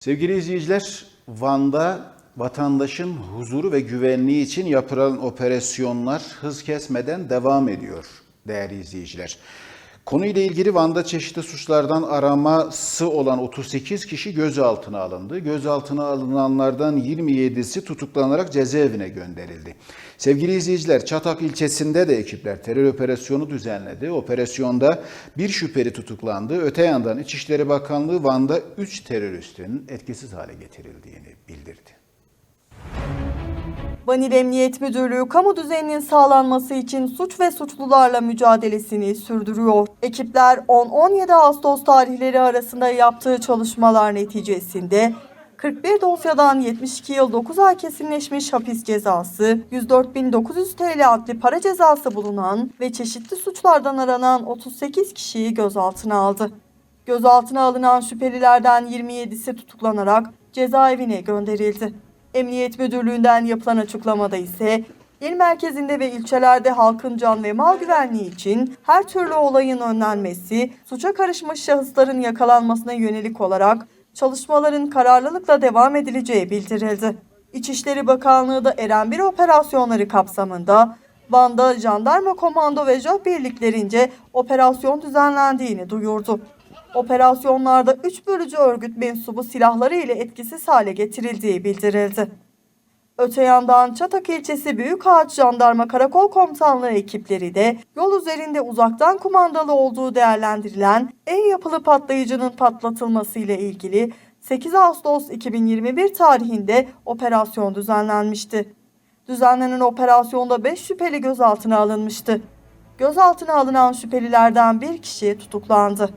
Sevgili izleyiciler, Van'da vatandaşın huzuru ve güvenliği için yapılan operasyonlar hız kesmeden devam ediyor değerli izleyiciler. Konuyla ilgili Van'da çeşitli suçlardan araması olan 38 kişi gözaltına alındı. Gözaltına alınanlardan 27'si tutuklanarak cezaevine gönderildi. Sevgili izleyiciler, Çatak ilçesinde de ekipler terör operasyonu düzenledi. Operasyonda bir şüpheli tutuklandı. Öte yandan İçişleri Bakanlığı Van'da 3 teröristin etkisiz hale getirildiğini bildirdi. Van İl Emniyet Müdürlüğü kamu düzeninin sağlanması için suç ve suçlularla mücadelesini sürdürüyor. Ekipler 10-17 Ağustos tarihleri arasında yaptığı çalışmalar neticesinde 41 dosyadan 72 yıl 9 ay kesinleşmiş hapis cezası, 104.900 TL adli para cezası bulunan ve çeşitli suçlardan aranan 38 kişiyi gözaltına aldı. Gözaltına alınan şüphelilerden 27'si tutuklanarak cezaevine gönderildi. Emniyet Müdürlüğü'nden yapılan açıklamada ise il merkezinde ve ilçelerde halkın can ve mal güvenliği için her türlü olayın önlenmesi, suça karışmış şahısların yakalanmasına yönelik olarak çalışmaların kararlılıkla devam edileceği bildirildi. İçişleri Bakanlığı da Eren 1 operasyonları kapsamında Van'da jandarma komando ve JOP birliklerince operasyon düzenlendiğini duyurdu. Operasyonlarda 3 bölücü örgüt mensubu silahları ile etkisiz hale getirildiği bildirildi. Öte yandan Çatak ilçesi Büyükağaç Jandarma Karakol Komutanlığı ekipleri de yol üzerinde uzaktan kumandalı olduğu değerlendirilen en yapılı patlayıcının patlatılması ile ilgili 8 Ağustos 2021 tarihinde operasyon düzenlenmişti. Düzenlenen operasyonda 5 şüpheli gözaltına alınmıştı. Gözaltına alınan şüphelilerden bir kişi tutuklandı.